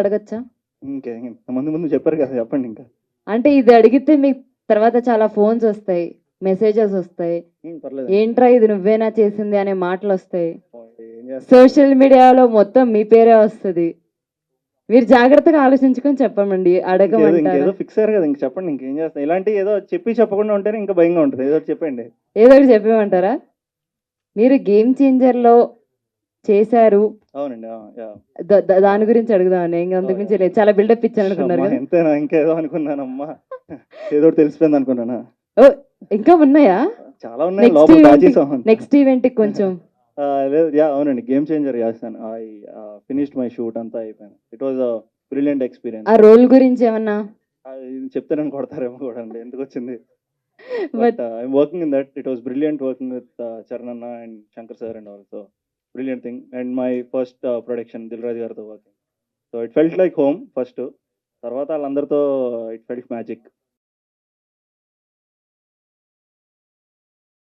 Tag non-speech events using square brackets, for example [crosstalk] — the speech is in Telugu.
అడగచ్చా? ఇంకే ముందు ముందు చెప్పారు కదా చెప్పండి ఇంకా. అంటే ఇది అడిగితే మీకు తర్వాత చాలా ఫోన్స్ వస్తాయి మెసేజెస్ వస్తాయి. ఏంట్రా ఇది నువ్వేనా చేసింది అనే మాటలు వస్తాయి. సోషల్ మీడియాలో మొత్తం మీ పేరే వస్తుంది. మీరు జాగ్రత్తగా ఆలోచించుకొని చెప్పమండి అడగమంటారా? ఫిక్స్ అయ్యారు కదా ఇంక చెప్పండి ఇంకేం చేస్తాం ఇలాంటి ఏదో చెప్పి చెప్పకుండా ఉంటేనే ఇంకా భయంగా ఉంటుంది. ఏదో చెప్పండి. ఏదో ఒకటి చెప్పేమంటారా? మీరు గేమ్ చేంజర్లో చేశారు. అవునండి. ద- దాని గురించి అడుగుదామని ఇంకా అంతకు మించి లేదు. చాలా బిల్డప్ ఇచ్చాను అనుకున్నారు అమ్మా, కదా. ఎంతేనా ఇంకేదో అనుకున్నానమ్మా. [laughs] ఏదో ఒకటి తెలిసిపోయింది అనుకున్నానా? ఓ ఇంకా ఉన్నాయా? చాలా ఉన్నాయి నెక్స్ట్ లోపల ఈవెంట్ దాచేసాం నెక్స్ట్ ఈవెంట్ కొంచెం. [laughs] ఆ, లేదు యా అవునండి గేమ్ చేంజర్ చేస్తాను. ఐ ఫినిష్డ్ మై షూట్ అంతా అయిపోయింది. ఇట్ వాజ్ బ్రిలియంట్ ఎక్స్పీరియన్స్ ఆ రోల్ గురించి ఏమన్నా? చెప్తే నన్ను కొడతారేమో కూడా అండి ఎందుకు వచ్చింది? But I'm working in that it was brilliant working with Charan అన్న and Shankar sir and also brilliant thing and my first production Dil Raju గారితో working so it felt like home first తర్వాత వాళ్ళందరితో ఇట్ ఫెల్ట్ మ్యాజిక్